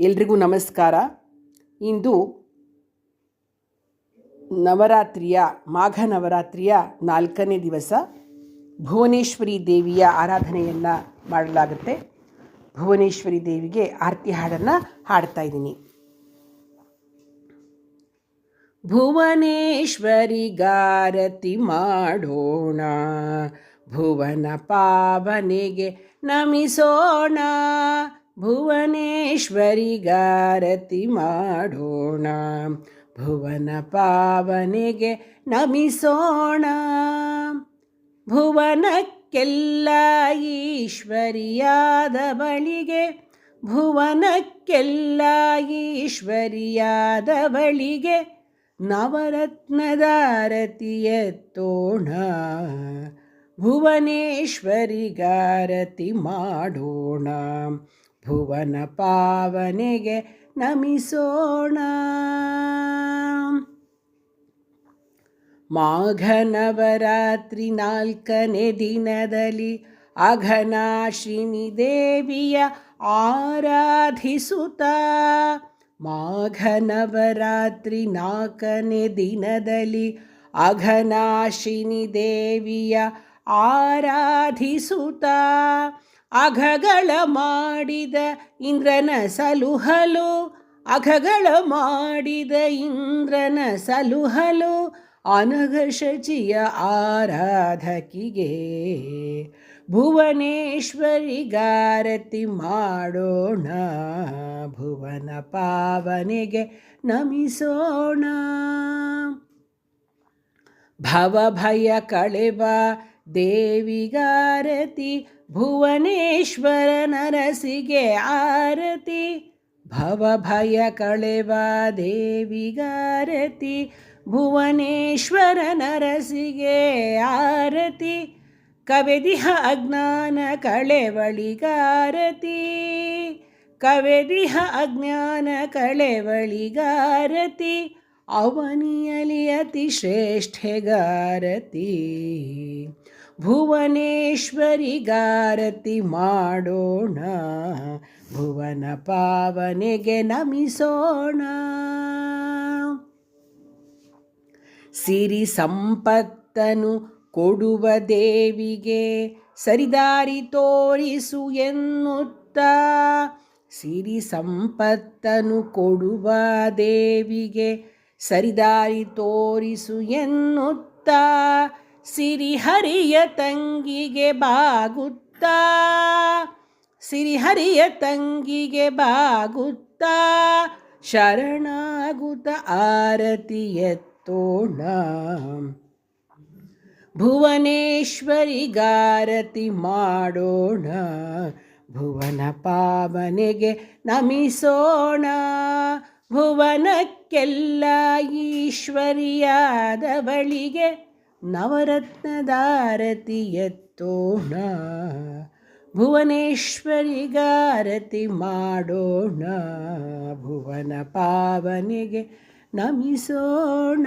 ಎಲ್ರಿಗೂ ನಮಸ್ಕಾರ. ಇಂದು ನವರಾತ್ರಿಯ, ಮಾಘ ನವರಾತ್ರಿಯ ನಾಲ್ಕನೇ ದಿವಸ ಭುವನೇಶ್ವರಿ ದೇವಿಯ ಆರಾಧನೆಯನ್ನು ಮಾಡಲಾಗುತ್ತೆ. ಭುವನೇಶ್ವರಿ ದೇವಿಗೆ ಆರತಿ ಹಾಡನ್ನು ಹಾಡ್ತಾ ಇದ್ದೀನಿ. ಭುವನೇಶ್ವರಿಗಾರತಿ ಮಾಡೋಣ, ಭುವನ ಪಾವನೆಗೆ ನಮಿಸೋಣ. ಭುವನೇಶ್ವರಿಗಾರತಿ ಮಾಡೋಣ, ಭುವನ ಪಾವನೆಗೆ ನಮಿಸೋಣ. ಭುವನಕ್ಕೆಲ್ಲ ಈಶ್ವರಿಯಾದ ಬಳಿಗೆ, ಭುವನಕ್ಕೆಲ್ಲ ಈಶ್ವರಿಯಾದ ಬಳಿಗೆ ನವರತ್ನದಾರತಿ ಭುವನೇಶ್ವರಿ ಭುವನೇಶ್ವರಿಗಾರತಿ ಮಾಡೋಣ. ಭುವನ ಪಾವನೆಗೆ ನಮಿಸೋಣ. ಮಾಘ ನವರಾತ್ರಿ ನಾಲ್ಕನೇ ದಿನದಲ್ಲಿ ಅಘನಾಶಿನಿ ದೇವಿಯ ಆರಾಧಿಸುತ್ತ ಮಾಘ ನವರಾತ್ರಿ ನಾಲ್ಕನೇ ದಿನದಲ್ಲಿ ಅಘನಾಶಿನಿ ದೇವಿಯ ಆರಾಧಿಸುತ್ತ ಅಘಗಳ ಮಾಡಿದ ಇಂದ್ರನ ಸಲುಹಲು, ಅಘಗಳ ಮಾಡಿದ ಇಂದ್ರನ ಸಲುಹಲು ಅನಘ ಶಚಿಯ ಆರಾಧಕಿಗೆ ಭುವನೇಶ್ವರಿಗಾರತಿ ಮಾಡೋಣ, ಭುವನ ಪಾವನೆಗೆ ನಮಿಸೋಣ. ಭವಭಯ ಕಳೆವ ದೇವಿಗಾರತಿ ಭುವನೇಶ್ವರ ನರಸಿಗೆ ಆರತಿ ಭವಭಯ ಕಳೆವ ದೇವಿಗಾರತಿ ಭುವನೇಶ್ವರ ನರಸಿಗೆ ಆರತಿ ಕವೆದಿಹ ಅಜ್ಞಾನ ಕಳೆವಳಿಗಾರತಿ ಕವೆದಿಹ ಅಜ್ಞಾನ ಕಳೆವಳಿಗಾರತಿ ಅವನಿಯಲಿ ಅತಿ ಶ್ರೇಷ್ಠೆಗಾರತಿ ಭುವನೇಶ್ವರಿಗಾರತಿ ಮಾಡೋಣ, ಭುವನ ಪಾವನೆಗೆ ನಮಿಸೋಣ. ಸಿರಿ ಸಂಪತ್ತನು ಕೊಡುವ ದೇವಿಗೆ ಸರಿದಾರಿ ತೋರಿಸು ಎನ್ನುತ್ತ, ಸಿರಿ ಸಂಪತ್ತನು ಕೊಡುವ ದೇವಿಗೆ ಸರಿದಾರಿ ತೋರಿಸು ಎನ್ನುತ್ತ ಸಿರಿಹರಿಯ ತಂಗಿಗೆ ಬಾಗುತ್ತಾ. ಸಿರಿಹರಿಯ ತಂಗಿಗೆ ಬಾಗುತ್ತಾ. ಶರಣಾಗುತ್ತ ತೋಣ. ಭುವನೇಶ್ವರಿ ಭುವನೇಶ್ವರಿಗಾರತಿ ಮಾಡೋಣ. ಭುವನ ಪಾವನೆಗೆ ನಮಿಸೋಣ. ಭುವನಕ್ಕೆಲ್ಲ ಈಶ್ವರಿಯಾದ ಬಳಿಗೆ ನವರತ್ನದಾರತಿ ಎತ್ತೋಣ ಭುವನೇಶ್ವರಿಗಾರತಿ ಮಾಡೋಣ. ಭುವನ ಪಾವನಿಗೆ ನಮಿಸೋಣ.